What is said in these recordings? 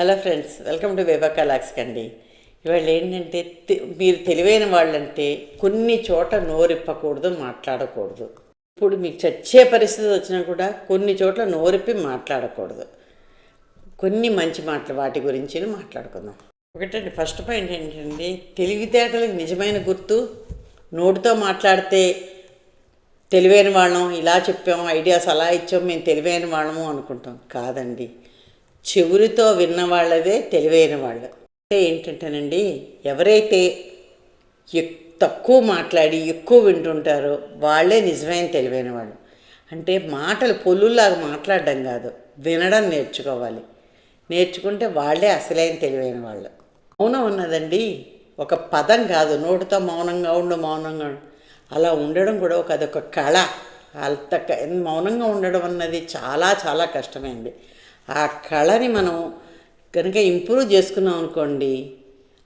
Hello friends welcome to వేబా కలాక్స్ అండి ఇవాళ ఏంటంటే మీరు తెలివైన వాళ్ళంటే కొన్ని చోట నోరిప్పకూడదు మాట్లాడకూడదు. ఇప్పుడు మీకు చచ్చే పరిస్థితి వచ్చినా కూడా కొన్ని చోట్ల నోరిప్పి మాట్లాడకూడదు. కొన్ని మంచి మాటలు వాటి గురించి మాట్లాడుకుందాం. ఒకటండి ఫస్ట్ పాయింట్ ఏంటంటే తెలివితేటలకు నిజమైన గుర్తు నోటితో మాట్లాడితే తెలివైన వాళ్ళం ఇలా చెప్పాం ఐడియాస్ అలా ఇచ్చాం మేము తెలివైన వాళ్ళము అనుకుంటాం. కాదండి. చెవులతో విన్న వాళ్ళదే తెలివైన వాళ్ళు అంటే ఏంటంటేనండి ఎవరైతే తక్కువ మాట్లాడి ఎక్కువ వింటుంటారో వాళ్ళే నిజమైన తెలివైన వాళ్ళు అంటే మాటలు పొల్లులాగా మాట్లాడడం కాదు వినడం నేర్చుకోవాలి. నేర్చుకుంటే వాళ్ళే అసలైన తెలివైన వాళ్ళు మౌనం ఉన్నదండి ఒక పదం కాదు. నోటితో మౌనంగా ఉండు మౌనంగా ఉండు. అలా ఉండడం కూడా ఒక అదొక కళ. అంత మౌనంగా ఉండడం అన్నది చాలా చాలా కష్టమైంది. ఆ కళని మనం కనుక ఇంప్రూవ్ చేసుకున్నాం అనుకోండి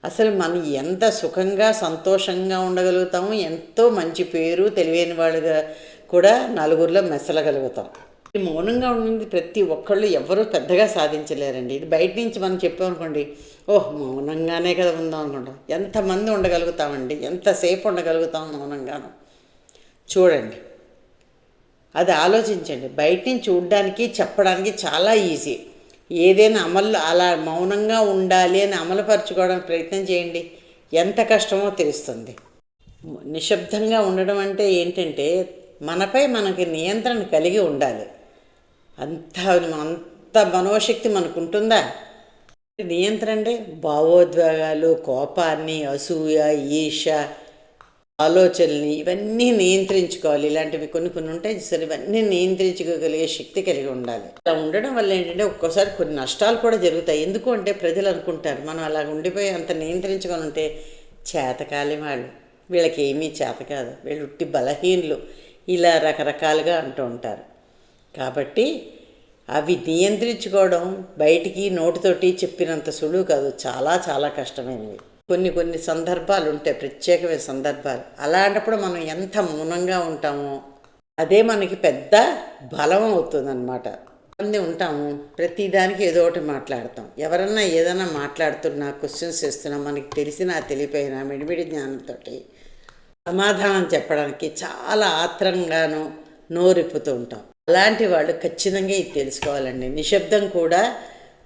అసలు మనం ఎంత సుఖంగా సంతోషంగా ఉండగలుగుతాము ఎంతో మంచి పేరు తెలివైన వాళ్ళుగా కూడా నలుగురిలో మెసలగలుగుతాం. మౌనంగా ఉన్నది ప్రతి ఒక్కళ్ళు ఎవరూ పెద్దగా సాధించలేరండి. ఇది బయట నుంచి మనం చెప్పామనుకోండి ఓహ్ మౌనంగానే కదా ఉందాం అనుకుంటాం. ఎంతమంది ఉండగలుగుతామండి? ఎంతసేపు ఉండగలుగుతాం మౌనంగాను? చూడండి. అది ఆలోచించండి. బయట నుంచి చూడడానికి చెప్పడానికి చాలా ఈజీ. ఏదైనా అమలు అలా మౌనంగా ఉండాలి అని అమలుపరచుకోవడానికి ప్రయత్నం చేయండి. ఎంత కష్టమో తెలుస్తుంది. నిశ్శబ్దంగా ఉండడం అంటే ఏంటంటే మనపై మనకి నియంత్రణ కలిగి ఉండాలి. అంత అంత మనోశక్తి మనకు ఉంటుందా నియంత్రణ అంటే భావోద్వేగాలు కోపాన్ని అసూయ ఈర్ష ఆలోచనల్ని ఇవన్నీ నియంత్రించుకోవాలి. ఇలాంటివి కొన్ని కొన్ని ఉంటాయి. సరే ఇవన్నీ నియంత్రించుకోగలిగే శక్తి కలిగి ఉండాలి. అలా ఉండడం వల్ల ఏంటంటే ఒక్కోసారి కొన్ని నష్టాలు కూడా జరుగుతాయి. ఎందుకు అంటే ప్రజలు అనుకుంటారు మనం అలా ఉండిపోయి అంత నియంత్రించుకొని ఉంటే చేతకాలి వాళ్ళు. వీళ్ళకి ఏమీ చేత కాదు. వీళ్ళు ఉట్టి బలహీనులు. ఇలా రకరకాలుగా అంటూ ఉంటారు. కాబట్టి అవి నియంత్రించుకోవడం బయటికి నోటితోటి చెప్పినంత సులువు కాదు. చాలా చాలా కష్టమైనవి. కొన్ని కొన్ని సందర్భాలు ఉంటాయి ప్రత్యేకమైన సందర్భాలు. అలాంటప్పుడు మనం ఎంత మౌనంగా ఉంటామో అదే మనకి పెద్ద బలం అవుతుందన్నమాట. మంది ఉంటాము ప్రతిదానికి ఏదో ఒకటి మాట్లాడతాం. ఎవరన్నా ఏదైనా మాట్లాడుతున్నా క్వశ్చన్స్ చేస్తున్నా మనకి తెలిసినా తెలియపోయినా మిడిమిడి జ్ఞానంతో సమాధానం చెప్పడానికి చాలా ఆత్రంగాను నోరిప్పుతూ ఉంటాం. అలాంటి వాళ్ళు ఖచ్చితంగా ఇది తెలుసుకోవాలండి. నిశ్శబ్దం కూడా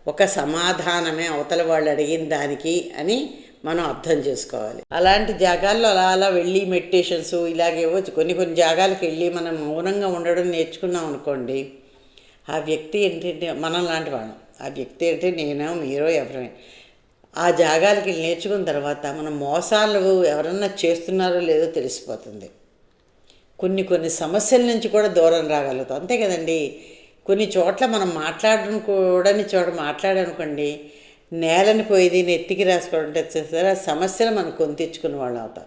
ఒక సమాధానమే అవతల వాళ్ళు అడిగిన దానికి అని మనం అర్థం చేసుకోవాలి. అలాంటి జాగాల్లో అలా అలా వెళ్ళి మెడిటేషన్స్ ఇలాగేవో కొన్ని కొన్ని జాగాలకు వెళ్ళి మనం మౌనంగా ఉండడం నేర్చుకున్నాం అనుకోండి ఆ వ్యక్తి ఏంటంటే మనం లాంటి వాళ్ళం. ఆ వ్యక్తి అంటే నేనో మీరో ఎవరైనా ఆ జాగాలకి నేర్చుకున్న తర్వాత మనం మోసాలు ఎవరన్నా చేస్తున్నారో లేదో తెలిసిపోతుంది. కొన్ని కొన్ని సమస్యల నుంచి కూడా దూరం రాగలుగుతాం. అంతే కదండి. కొన్ని చోట్ల మనం మాట్లాడడం కూడని చోట మాట్లాడనుకోండి నేలని పోయేది నెత్తికి రాసుకోవడం వచ్చేసరి ఆ సమస్యలు మనం కొంతిచ్చుకున్న వాళ్ళు అవుతాం.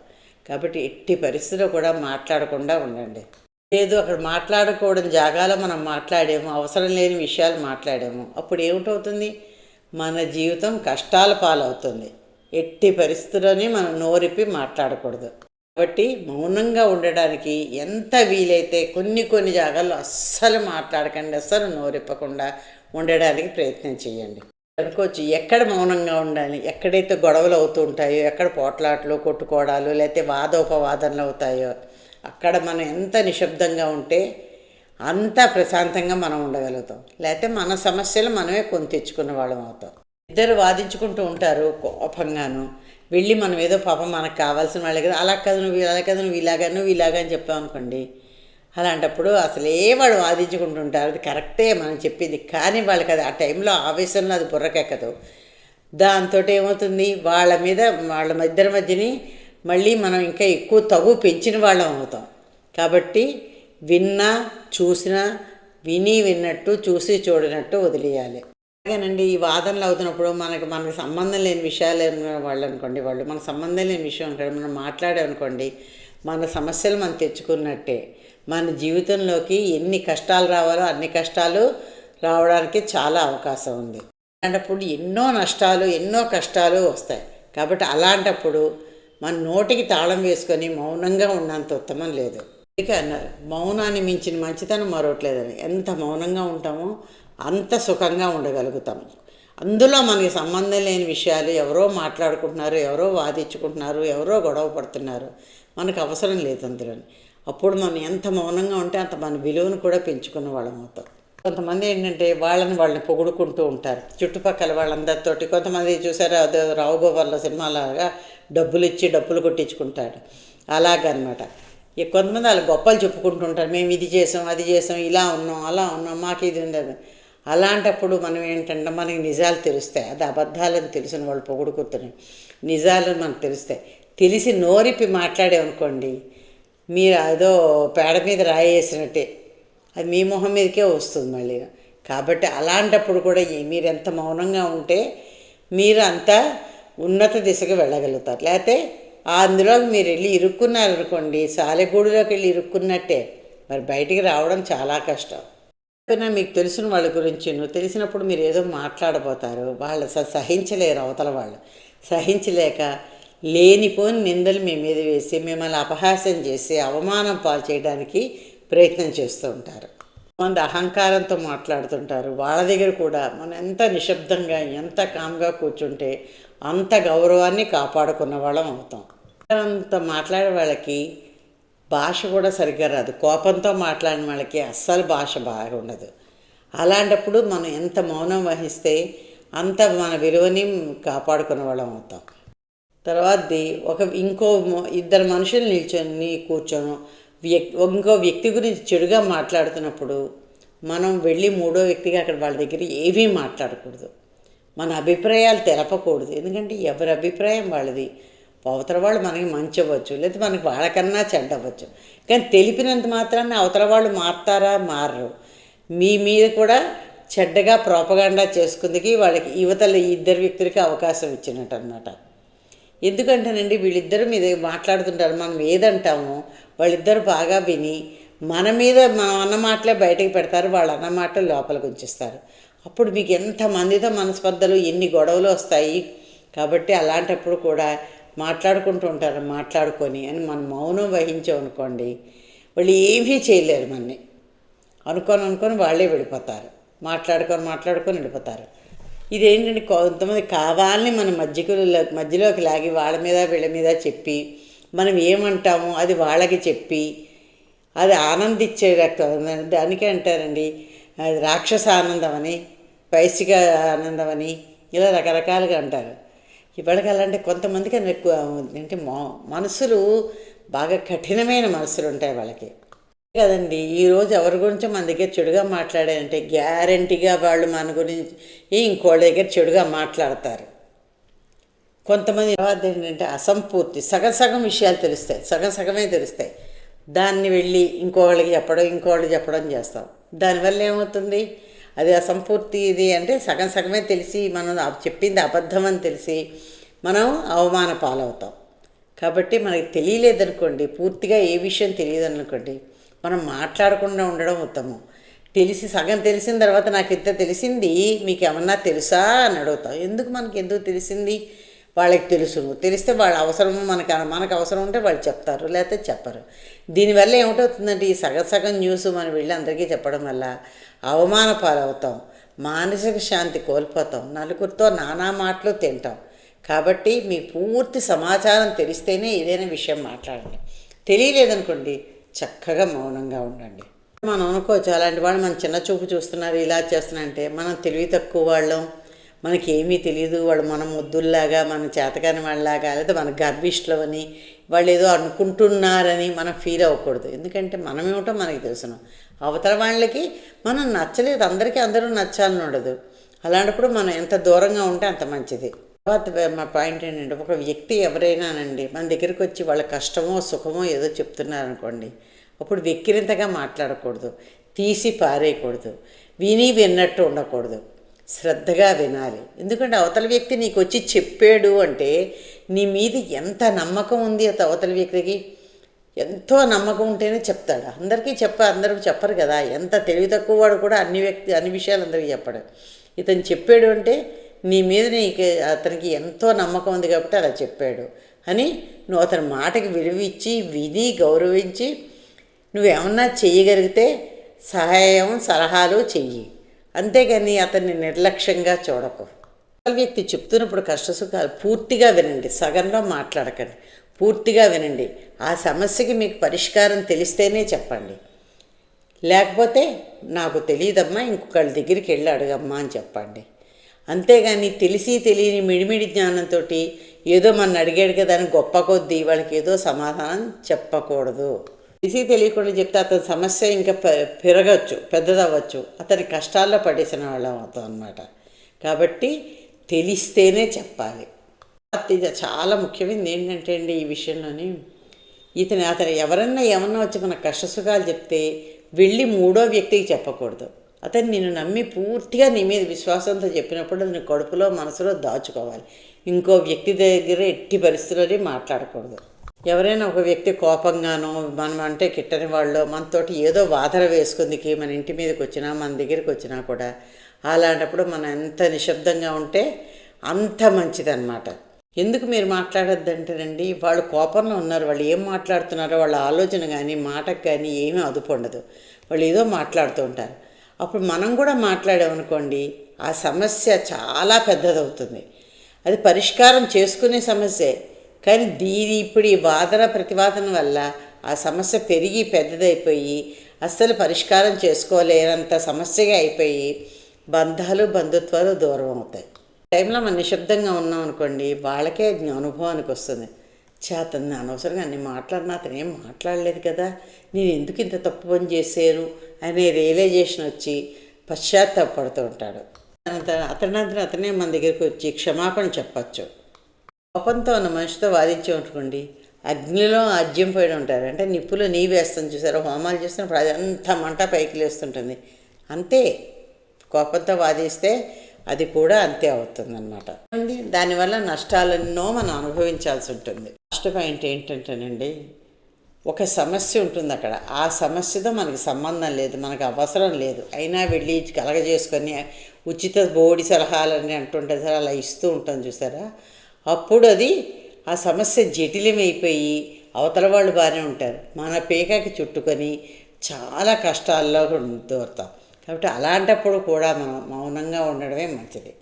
కాబట్టి ఎట్టి పరిస్థితిలో కూడా మాట్లాడకుండా ఉండండి. లేదు అక్కడ మాట్లాడకూడని జాగాలో మనం మాట్లాడేము అవసరం లేని విషయాలు మాట్లాడాము అప్పుడు ఏమిటవుతుంది? మన జీవితం కష్టాల పాలవుతుంది. ఎట్టి పరిస్థితుల్లోనే మనం నోరిప్పి మాట్లాడకూడదు. కాబట్టి మౌనంగా ఉండడానికి ఎంత వీలైతే కొన్ని కొన్ని జాగాల్లో అస్సలు మాట్లాడకండి అస్సలు నోరిప్పకుండా ఉండడానికి ప్రయత్నం చేయండి. అనుకోవచ్చు ఎక్కడ మౌనంగా ఉండాలి ఎక్కడైతే గొడవలు అవుతూ ఉంటాయో ఎక్కడ పోట్లాట్లు కొట్టుకోవడాలు లేకపోతే వాదోపవాదనలు అవుతాయో అక్కడ మనం ఎంత నిశ్శబ్దంగా ఉంటే అంత ప్రశాంతంగా మనం ఉండగలుగుతాం. లేకపోతే మన సమస్యలు మనమే కొని తెచ్చుకున్న వాళ్ళం అవుతాం. ఇద్దరు వాదించుకుంటూ ఉంటారు కోపంగాను. వెళ్ళి మనం ఏదో పాపం మనకు కావాల్సిన వాళ్ళే కదా అలా కాదు నువ్వు అలా కాదు నువ్వు ఇలాగా నువ్వు ఇలాగా అని చెప్పావు అనుకోండి అలాంటప్పుడు అసలే వాడు వాదించుకుంటుంటారు. అది కరెక్టే మనం చెప్పింది. కానీ వాళ్ళకి అది ఆ టైంలో ఆవేశంలో అది బుర్రకెక్కదు. దాంతో ఏమవుతుంది? వాళ్ళ మీద వాళ్ళ ఇద్దరి మధ్యని మళ్ళీ మనం ఇంకా ఎక్కువ తగు పెంచిన వాళ్ళం అవుతాం. కాబట్టి విన్నా చూసినా విని విన్నట్టు చూసి చూడనట్టు వదిలేయాలి. అలాగేనండి ఈ వాదనలు అవుతున్నప్పుడు మనకు మనకి సంబంధం లేని విషయాలు వాళ్ళు అనుకోండి వాళ్ళు మనకు సంబంధం లేని విషయం అనుకోండి మనం మాట్లాడామనుకోండి మన సమస్యలు మనం తెచ్చుకున్నట్టే. మన జీవితంలోకి ఎన్ని కష్టాలు రావాలో అన్ని కష్టాలు రావడానికి చాలా అవకాశం ఉంది. అలాంటప్పుడు ఎన్నో నష్టాలు ఎన్నో కష్టాలు వస్తాయి. కాబట్టి అలాంటప్పుడు మన నోటికి తాళం వేసుకొని మౌనంగా ఉన్నంత ఉత్తమం లేదు. అందుకే అన్నారు మౌనాన్ని మించిన మంచితనం మరొకట్లేదని. ఎంత మౌనంగా ఉంటామో అంత సుఖంగా ఉండగలుగుతాం. అందులో మనకి సంబంధం లేని విషయాలు ఎవరో మాట్లాడుకుంటున్నారు ఎవరో వాదించుకుంటున్నారు ఎవరో గొడవ పడుతున్నారు. మనకు అవసరం లేదు అందులో అప్పుడు మనం ఎంత మౌనంగా ఉంటే అంత మన విలువను కూడా పెంచుకున్న వాళ్ళం అవుతాం. కొంతమంది ఏంటంటే వాళ్ళని వాళ్ళని పొగుడుకుంటూ ఉంటారు. చుట్టుపక్కల వాళ్ళందరితోటి కొంతమంది చూసారా అదో రావు గోపాల సినిమాలాగా డబ్బులు ఇచ్చి డబ్బులు కొట్టించుకుంటాడు. అలాగనమాట. ఇక కొంతమంది వాళ్ళు గొప్పలు చెప్పుకుంటుంటారు మేము ఇది చేసాం అది చేసాం ఇలా ఉన్నాం అలా ఉన్నాం మాకు ఇది ఉంది అది. అలాంటప్పుడు మనం ఏంటంటే మనకి నిజాలు తెలుస్తాయి. అది అబద్ధాలని తెలిసిన వాళ్ళు పొగుడుకుతున్నాయి నిజాలు మనకు తెలుస్తాయి. తెలిసి నోరిపి మాట్లాడేమనుకోండి మీరు ఏదో పేడ మీద రాయేసినట్టే. అది మీ మొహం మీదకే వస్తుంది మళ్ళీ. కాబట్టి అలాంటప్పుడు కూడా మీరు ఎంత మౌనంగా ఉంటే మీరు అంత ఉన్నత దిశగా వెళ్ళగలుగుతారు. లేకపోతే అందులో మీరు వెళ్ళి ఇరుక్కున్నారనుకోండి సాలెగూడులోకి వెళ్ళి ఇరుక్కున్నట్టే. మరి బయటికి రావడం చాలా కష్టం. అయినా మీకు తెలిసిన వాళ్ళ గురించి నువ్వు తెలిసినప్పుడు మీరు ఏదో మాట్లాడబోతారు. వాళ్ళు సహించలేరు అవతల వాళ్ళు. సహించలేక లేనిపోని నిందలు మీ మీద వేసి మిమ్మల్ని అపహాస్యం చేసి అవమానం పాలు చేయడానికి ప్రయత్నం చేస్తూ ఉంటారు. కొంత అహంకారంతో మాట్లాడుతుంటారు. వాళ్ళ దగ్గర కూడా మనం ఎంత నిశ్శబ్దంగా ఎంత కామ్గా కూర్చుంటే అంత గౌరవాన్ని కాపాడుకున్న వాళ్ళం అవుతాం. అంత మాట్లాడే వాళ్ళకి భాష కూడా సరిగ్గా రాదు. కోపంతో మాట్లాడిన వాళ్ళకి అస్సలు భాష బాగుండదు అలాంటప్పుడు మనం ఎంత మౌనం వహిస్తే అంత మన విలువని కాపాడుకున్న వాళ్ళం అవుతాం. తర్వాతది ఒక ఇంకో ఇద్దరు మనుషులు నిల్చొని కూర్చొని వ్యక్తి ఇంకో వ్యక్తి గురించి చెడుగా మాట్లాడుతున్నప్పుడు మనం వెళ్ళి మూడో వ్యక్తిగా అక్కడ వాళ్ళ దగ్గర ఏమీ మాట్లాడకూడదు. మన అభిప్రాయాలు తెలపకూడదు. ఎందుకంటే ఎవరి అభిప్రాయం వాళ్ళది. అవతల వాళ్ళు మనకి మంచి అవ్వచ్చు లేదా మనకి వాళ్ళకన్నా చెడ్డ అవ్వచ్చు. కానీ తెలిపినంత మాత్రాన్ని అవతల వాళ్ళు మారుతారా? మారరు. మీ మీద కూడా చెడ్డగా ప్రోపగాండా చేసుకుందికి వాళ్ళకి యువతల ఇద్దరు వ్యక్తులకి అవకాశం ఇచ్చినట్టు అనమాట ఎందుకంటేనండి వీళ్ళిద్దరు మీద మాట్లాడుతుంటారు మనం ఏదంటామో వాళ్ళిద్దరు బాగా విని మన మీద మనం అన్న మాటలే బయటకు పెడతారు వాళ్ళు అన్న మాటలు లోపలికి ఉంచేస్తారు. అప్పుడు మీకు ఎంత మందితో మనస్పర్ధలు ఎన్ని గొడవలు వస్తాయి? కాబట్టి అలాంటప్పుడు కూడా మాట్లాడుకుంటూ ఉంటారు మాట్లాడుకొని అని మనం మౌనం వహించామనుకోండి వాళ్ళు ఏమీ చేయలేరు మనని. అనుకొని అనుకొని వాళ్ళే వెళ్ళిపోతారు మాట్లాడుకొని మాట్లాడుకొని వెళ్ళిపోతారు. ఇదేంటంటే కొంతమంది కావాలని మన మధ్యకు మధ్యలోకి లాగి వాళ్ళ మీద వీళ్ళ మీద చెప్పి మనం ఏమంటామో అది వాళ్ళకి చెప్పి అది ఆనందించే దానికే అంటారండి. అది రాక్షస ఆనందం అని పైసిక ఆనందం అని ఇలా రకరకాలుగా అంటారు. ఇప్పటికి అలాంటి కొంతమందికి ఎక్కువ అంటే మా- మనసులు బాగా కఠినమైన మనసులు ఉంటాయి వాళ్ళకి. కదండి. ఈరోజు ఎవరి గురించో మన దగ్గర చెడుగా మాట్లాడారంటే గ్యారంటీగా వాళ్ళు మన గురించి ఇంకోళ్ళ దగ్గర చెడుగా మాట్లాడతారు. కొంతమంది తర్వాత ఏంటంటే అసంపూర్తి సగం సగం విషయాలు తెలుస్తాయి సగం సగమే తెలుస్తాయి. దాన్ని వెళ్ళి ఇంకోళ్ళకి చెప్పడం ఇంకోళ్ళకి చెప్పడం చేస్తాం. దానివల్ల ఏమవుతుంది? అది అసంపూర్తి ఇది అంటే సగం సగమే తెలిసి మనం చెప్పింది అబద్ధం అని తెలిసి మనం అవమాన పాలవుతాం కాబట్టి మనకి తెలియలేదనుకోండి పూర్తిగా ఏ విషయం తెలియదు అనుకోండి మనం మాట్లాడకుండా ఉండడం ఉత్తమం. తెలిసి సగం తెలిసిన తర్వాత నాకు ఇంత తెలిసింది మీకు ఏమన్నా తెలుసా అని అడుగుతాం ఎందుకు మనకి ఎందుకు తెలిసింది? వాళ్ళకి తెలుసును తెలిస్తే వాళ్ళ అవసరము మనకు మనకు అవసరం ఉంటే వాళ్ళు చెప్తారు లేకపోతే చెప్పరు. దీనివల్ల ఏమిటవుతుందంటే ఈ సగం సగం న్యూస్ మనం వెళ్ళి అందరికీ చెప్పడం వల్ల అవమాన పాలవుతాం మానసిక శాంతి కోల్పోతాం నలుగురితో నానా మాటలు తింటాం. కాబట్టి మీ పూర్తి సమాచారం తెలిస్తేనే ఏదైనా విషయం మాట్లాడండి. తెలియలేదనుకోండి చక్కగా మౌనంగా ఉండండి. మనం అనుకోవచ్చు అలాంటి వాళ్ళు మన చిన్న చూపు చూస్తున్నారు ఇలా చేస్తున్నారంటే మనం తెలివి తక్కువ వాళ్ళం మనకి ఏమీ తెలియదు వాళ్ళు మన ముద్దుల్లాగా మన చేతకాని వాళ్ళలాగా లేదా మన గర్విష్ఠులమని వాళ్ళు ఏదో అనుకుంటున్నారని మనం ఫీల్ అవ్వకూడదు. ఎందుకంటే మనమేమిటో మనకి తెలుసును. అవతల వాళ్ళకి మనం నచ్చలేదు అందరికీ అందరూ నచ్చాలని ఉండదు. అలాంటప్పుడు మనం ఎంత దూరంగా ఉంటే అంత మంచిది. తర్వాత మా పాయింట్ ఏంటంటే ఒక వ్యక్తి ఎవరైనానండి మన దగ్గరికి వచ్చి వాళ్ళ కష్టమో సుఖమో ఏదో చెప్తున్నారనుకోండి అప్పుడు వెక్కిరింతగా మాట్లాడకూడదు తీసి పారేయకూడదు విని విన్నట్టు ఉండకూడదు శ్రద్ధగా వినాలి. ఎందుకంటే అవతల వ్యక్తి నీకు వచ్చి చెప్పాడు అంటే నీ మీద ఎంత నమ్మకం ఉంది అత అవతల వ్యక్తికి? ఎంతో నమ్మకం ఉంటేనే చెప్తాడు. అందరికీ చెప్ప అందరూ చెప్పరు కదా ఎంత తెలివి తక్కువ వాడు కూడా అన్ని వ్యక్తి అన్ని విషయాలు అందరికీ చెప్పడు. ఇతను చెప్పాడు అంటే నీ మీద నీకు అతనికి ఎంతో నమ్మకం ఉంది కాబట్టి అలా చెప్పాడు. అని నువ్వు అతని మాటకి విలువిచ్చి విని గౌరవించి నువ్వేమన్నా చేయగలిగితే సహాయం సలహాలు చెయ్యి. అంతేగాని అతన్ని నిర్లక్ష్యంగా చూడకు. వ్యక్తి చెప్తున్నప్పుడు కష్టసుఖాలు పూర్తిగా వినండి. సగంలో మాట్లాడకండి. పూర్తిగా వినండి. ఆ సమస్యకి మీకు పరిష్కారం తెలిస్తేనే చెప్పండి. లేకపోతే నాకు తెలియదమ్మా ఇంకొకళ్ళ దగ్గరికి వెళ్ళి అడగమ్మా అని చెప్పండి. అంతేగాని తెలిసి తెలియని మిడిమిడి జ్ఞానంతో ఏదో మన అడిగాడు కదా అని గొప్ప కొద్దీ వాళ్ళకి ఏదో సమాధానం చెప్పకూడదు. తెలిసి తెలియకుండా చెప్తే అతని సమస్య ఇంకా పె- పెరగచ్చు పెద్దదవ్వచ్చు. అతని కష్టాల్లో పడేసిన వాళ్ళం అవుతాం అనమాట కాబట్టి తెలిస్తేనే చెప్పాలి. చాలా ముఖ్యమైనది ఏంటంటే అండి ఈ విషయంలోని ఇతను అతను ఎవరన్నా ఏమన్నా వచ్చి మన కష్టసుఖాలు చెప్తే వెళ్ళి మూడో వ్యక్తికి చెప్పకూడదు. అతను నేను నమ్మి పూర్తిగా నీ మీద విశ్వాసంతో చెప్పినప్పుడు అది నీ కడుపులో మనసులో దాచుకోవాలి. ఇంకో వ్యక్తి దగ్గర ఎట్టి పరిస్థితుల్లోనే మాట్లాడకూడదు. ఎవరైనా ఒక వ్యక్తి కోపంగానో మనం అంటే కిట్టని వాళ్ళు మనతోటి ఏదో వాదన వేసుకుందికి మన ఇంటి మీదకి వచ్చినా మన దగ్గరికి వచ్చినా కూడా అలాంటప్పుడు మనం ఎంత నిశ్శబ్దంగా ఉంటే అంత మంచిదన్నమాట. ఎందుకు మీరు మాట్లాడొద్దంటేనండి వాళ్ళు కోపంలో ఉన్నారు వాళ్ళు ఏం మాట్లాడుతున్నారో వాళ్ళ ఆలోచన కానీ మాటకు కానీ ఏమీ అదుపు ఉండదు. వాళ్ళు ఏదో మాట్లాడుతూ ఉంటారు. అప్పుడు మనం కూడా మాట్లాడామనుకోండి ఆ సమస్య చాలా పెద్దదవుతుంది. అది పరిష్కారం చేసుకునే సమస్యే. కానీ దీని ఇప్పుడు ఈ వాదన ప్రతివాదన వల్ల ఆ సమస్య పెరిగి పెద్దదైపోయి అస్సలు పరిష్కారం చేసుకోలేనంత సమస్యగా అయిపోయి బంధాలు బంధుత్వాలు దూరం అవుతాయి టైంలో మనం నిశ్శబ్దంగా ఉన్నాం అనుకోండి వాళ్ళకే అనుభవానికి వస్తుంది. చేతన్ని అనవసరంగా అన్ని మాట్లాడినా అతను ఏం మాట్లాడలేదు కదా? నేను ఎందుకు ఇంత తప్పు పని చేశాను అనే రియలైజేషన్ వచ్చి పశ్చాత్తాపడుతూ ఉంటాడు. అతను అతనంతరం అతనే మన దగ్గరికి వచ్చి క్షమాపణ చెప్పచ్చు. కోపంతో ఉన్న మనిషితో వాదించామనుకోండి అగ్నిలో ఆజ్యం పోయి ఉంటారు. అంటే నిప్పులో నీ వేస్తాను చూసారు? హోమాలు చేస్తున్నప్పుడు అది అంత మంట పైకి లేస్తుంటుంది. అంతే. కోపంతో వాదిస్తే అది కూడా అంతే అవుతుందన్నమాట. అండి దానివల్ల నష్టాలెన్నో మనం అనుభవించాల్సి ఉంటుంది. ఫస్ట్ పాయింట్ ఏంటంటేనండి ఒక సమస్య ఉంటుంది అక్కడ. ఆ సమస్యతో మనకి సంబంధం లేదు మనకు అవసరం లేదు. అయినా వెళ్ళి కలగజేసుకొని ఉచిత బోడి సలహాలని అంటుంటే సార్ అలా ఇస్తూ ఉంటాం చూసారా? అప్పుడు అది ఆ సమస్య జటిలమైపోయి అవతల వాళ్ళు బాగానే ఉంటారు. మన పేకకి చుట్టుకొని చాలా కష్టాల్లో దూరతాం. కాబట్టి అలాంటప్పుడు కూడా మనం మౌనంగా ఉండడమే మంచిది.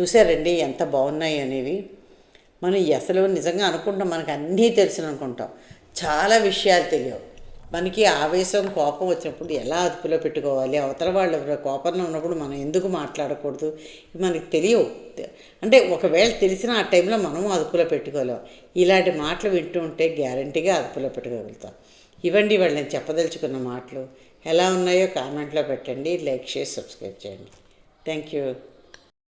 చూసారండి ఎంత బాగున్నాయి అనేవి. మనం అసలు నిజంగా అనుకుంటాం మనకు అన్నీ తెలుసు అనుకుంటాం. చాలా విషయాలు తెలియవు. మనకి ఆవేశం కోపం వచ్చినప్పుడు ఎలా అదుపులో పెట్టుకోవాలి అవతల వాళ్ళు కోపంలో ఉన్నప్పుడు మనం ఎందుకు మాట్లాడకూడదు మనకి తెలియవు. అంటే ఒకవేళ తెలిసిన ఆ టైంలో మనం అదుపులో పెట్టుకోలేం. ఇలాంటి మాటలు వింటూ ఉంటే గ్యారంటీగా అదుపులో పెట్టుకోగలుగుతాం. ఇవ్వండి వాళ్ళు నేను చెప్పదలుచుకున్న మాటలు. ఎలా ఉన్నాయో కామెంట్లో పెట్టండి లైక్ చేసి సబ్స్క్రైబ్ చేయండి. Thank you.